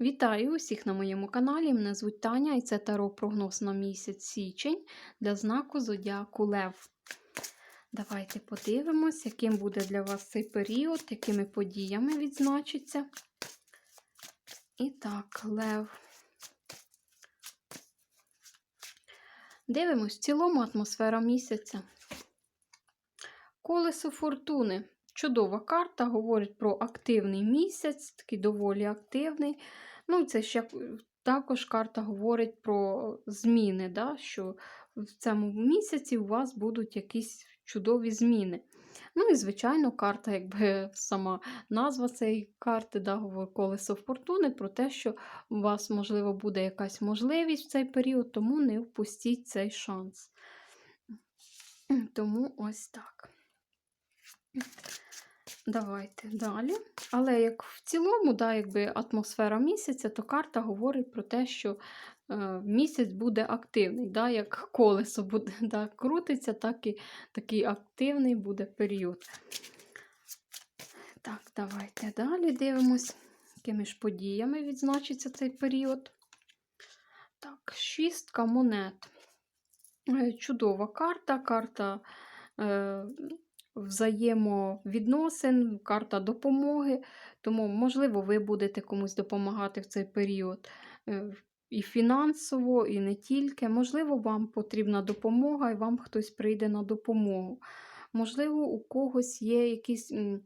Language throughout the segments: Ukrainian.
Вітаю усіх на моєму каналі. Мене звуть Таня і це таро прогноз на місяць січень для знаку Зодіаку Лев. Давайте подивимось, яким буде для вас цей період, якими подіями відзначиться. І так, Лев. Дивимось в цілому атмосфера місяця. Колесо фортуни. Чудова карта, говорить про активний місяць, такий доволі активний. Ну, це ще також карта говорить про зміни, да, що в цьому місяці у вас будуть якісь чудові зміни. Ну і, звичайно, карта, якби сама назва цієї карти, да, колесо фортуни, про те, що у вас, можливо, буде якась можливість в цей період, тому не впустіть цей шанс. Тому ось так. Давайте далі. Але як в цілому, да, якби атмосфера місяця, то карта говорить про те, що е, місяць буде активний. Да, Як колесо буде да, крутиться, так і такий активний буде період. Так, давайте далі дивимось, якими ж подіями відзначиться цей період. Так, шістка монет. Е, Чудова карта, карта. Е, взаємовідносин, карта допомоги. Тому, можливо, ви будете комусь допомагати в цей період е, і фінансово, і не тільки. Можливо, вам потрібна допомога, і вам хтось прийде на допомогу. Можливо, у когось є якісь е,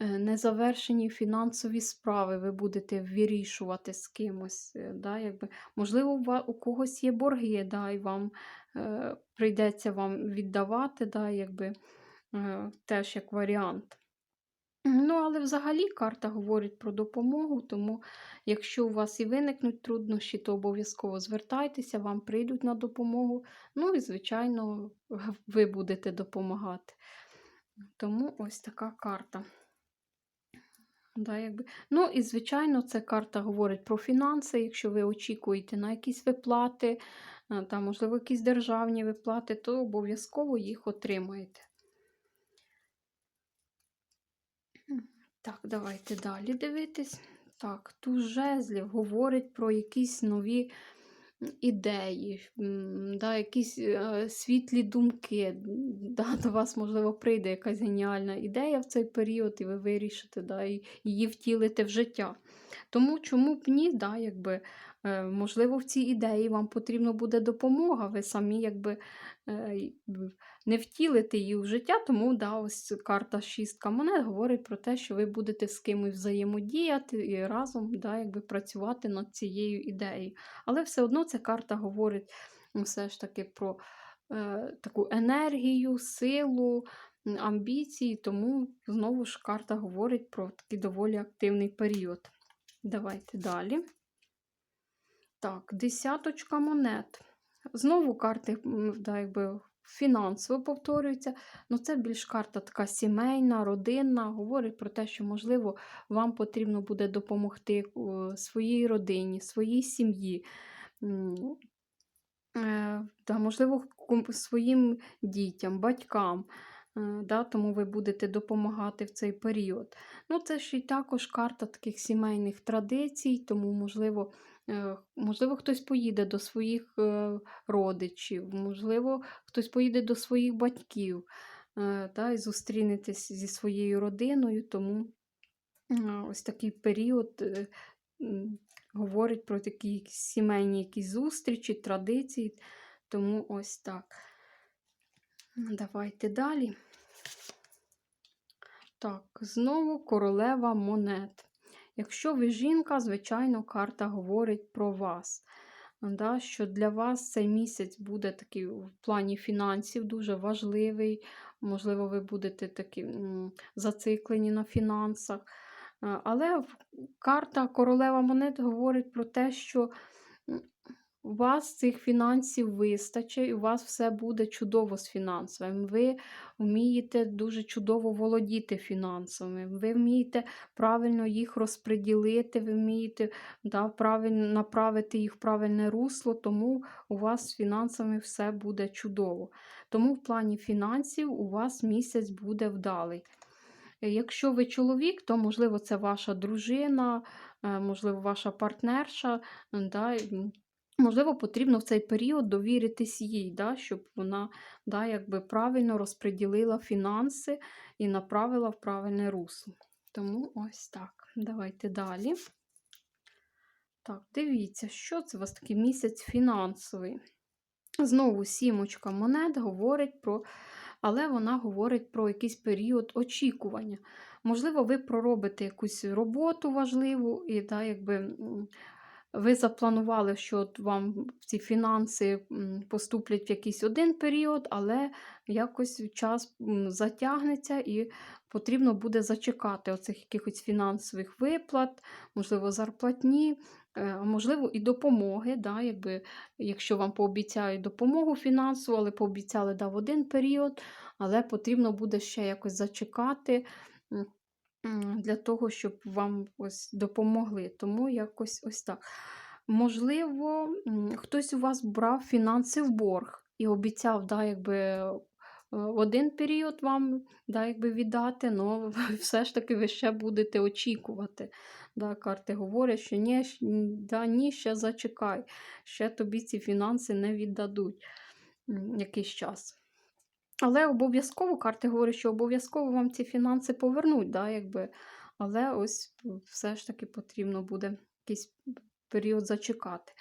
незавершені фінансові справи, ви будете вирішувати з кимось. Е, да, якби. Можливо, у когось є борги, да, і вам е, прийдеться вам віддавати. да, якби. Е, теж як варіант. Ну, але взагалі карта говорить про допомогу, тому якщо у вас і виникнуть труднощі, то обов'язково звертайтеся, вам прийдуть на допомогу. Ну і, звичайно, ви будете допомагати. Тому ось така карта. Да, якби. Ну, і, звичайно, ця карта говорить про фінанси. Якщо ви очікуєте на якісь виплати, е, там, можливо, якісь державні виплати, то обов'язково їх отримаєте. Так, давайте далі дивитись. Так, ту жезлів говорить про якісь нові ідеї, да, якісь е, світлі думки. Да, До вас, можливо, прийде якась геніальна ідея в цей період, і ви вирішите да, її втілити в життя. Тому чому б ні, да, якби, е, можливо, в цій ідеї вам потрібна буде допомога, ви самі якби е, не втілите її в життя, тому да, ось карта шістка монет говорить про те, що ви будете з кимось взаємодіяти і разом да, якби, працювати над цією ідеєю. Але все одно ця карта говорить все ж таки про е, таку енергію, силу. Амбіції, тому знову ж карта говорить про такий доволі активний період. Давайте далі. Так, десяточка монет. Знову карти да, якби фінансово повторюються, ну це більш карта така сімейна, родинна. Говорить про те, що, можливо, вам потрібно буде допомогти своїй родині, своїй сім'ї. Е, да, Можливо, своїм дітям, батькам. Е, да, Тому ви будете допомагати в цей період. Ну, Це ще й також карта таких сімейних традицій, тому, можливо, е, можливо, хтось поїде до своїх е, родичів, можливо, хтось поїде до своїх батьків да, і зустрінетесь зі своєю родиною, тому ось такий період говорить про такі сімейні якісь зустрічі, традиції. Тому ось так. Давайте далі. Так, знову королева монет. Якщо ви жінка, звичайно, карта говорить про вас. Да, Що для вас цей місяць буде такий в плані фінансів дуже важливий. Можливо, ви будете такі зациклені на фінансах. Але карта королева монет говорить про те, що у вас цих фінансів вистачить, і у вас все буде чудово з фінансовим. Ви вмієте дуже чудово володіти фінансами, ви вмієте правильно їх розподілити, ви вмієте да, правильно направити їх в правильне русло, тому у вас з фінансами все буде чудово. Тому в плані фінансів у вас місяць буде вдалий. Якщо ви чоловік, то, можливо, це ваша дружина, е, можливо, ваша партнерша, да, можливо, потрібно в цей період довіритись їй, да, щоб вона да, якби правильно розподілила фінанси і направила в правильне русло. Тому ось так. Давайте далі. Так, дивіться, що це у вас такий місяць фінансовий. Знову сімочка монет говорить про, але вона говорить про якийсь період очікування. Можливо, ви проробите якусь роботу важливу, і да, якби, ви запланували, що вам ці фінанси поступлять в якийсь один період, але якось час затягнеться і потрібно буде зачекати оцих якихось фінансових виплат, можливо, зарплатні, е, можливо, і допомоги. Да, якби, якщо вам пообіцяють допомогу фінансову, але пообіцяли да, в один період, але потрібно буде ще якось зачекати. Для того, щоб вам ось допомогли. Тому якось ось так. Можливо, хтось у вас брав фінанси в борг і обіцяв, да, якби, е, один період вам да, якби віддати, але все ж таки ви ще будете очікувати. Да, карти говорять, що ні, да, ні, ще зачекай, ще тобі ці фінанси не віддадуть якийсь час. Але обов'язково карти говорять, що обов'язково вам ці фінанси повернуть, да, якби. але ось все ж таки потрібно буде якийсь період зачекати.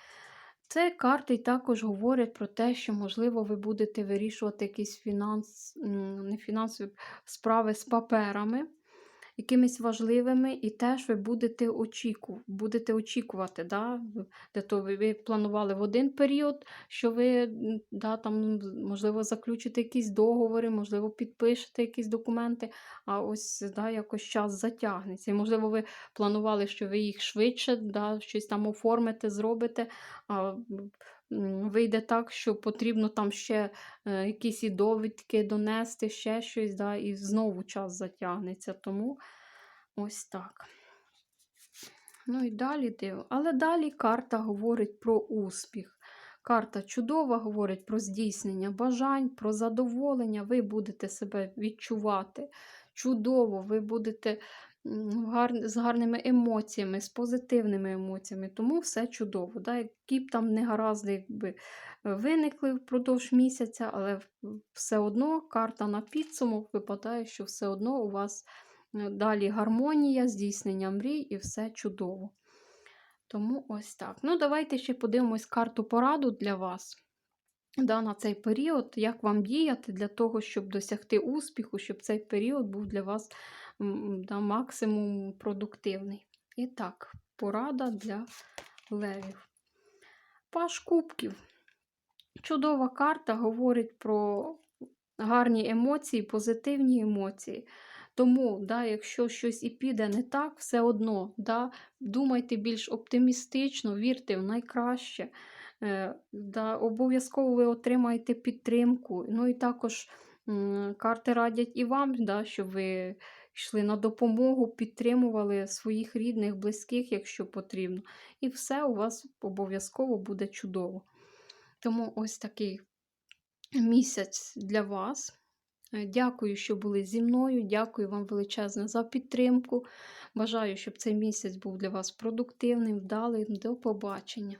Це карти також говорять про те, що, можливо, ви будете вирішувати якісь фінанс, не фінансові справи з паперами, якимись важливими, і теж ви будете, очіку, будете очікувати. Да? Для того ви, планували в один період, що ви да, там, можливо, заключите якісь договори, можливо, підпишете якісь документи, а ось да, якось час затягнеться. І, можливо, ви планували, що ви їх швидше да, щось там оформите, зробите. А вийде так, що потрібно там ще е, якісь і довідки донести, ще щось, да, і знову час затягнеться. Тому ось так. Ну і далі диво. Але далі карта говорить про успіх. Карта чудова говорить про здійснення бажань, про задоволення. Ви будете себе відчувати чудово, ви будете з гарними емоціями, з позитивними емоціями. Тому все чудово. Да? Які б там негаразди якби, виникли впродовж місяця, але все одно карта на підсумок випадає, що все одно у вас е, далі гармонія, здійснення мрій і все чудово. Тому ось так. Ну, давайте ще подивимось карту пораду для вас да, на цей період, як вам діяти для того, щоб досягти успіху, щоб цей період був для вас да, максимум продуктивний. І так, порада для левів. Паш кубків. Чудова карта говорить про гарні емоції, позитивні емоції. Тому, да, якщо щось і піде не так, все одно да, думайте більш оптимістично, вірте в найкраще. Е, да, обов'язково ви отримаєте підтримку. Ну і також карти радять і вам, да, щоб ви йшли на допомогу, підтримували своїх рідних, близьких, якщо потрібно. І все у вас обов'язково буде чудово. Тому ось такий місяць для вас. Е, Дякую, що були зі мною. Дякую вам величезне за підтримку. Бажаю, щоб цей місяць був для вас продуктивним, вдалим. До побачення!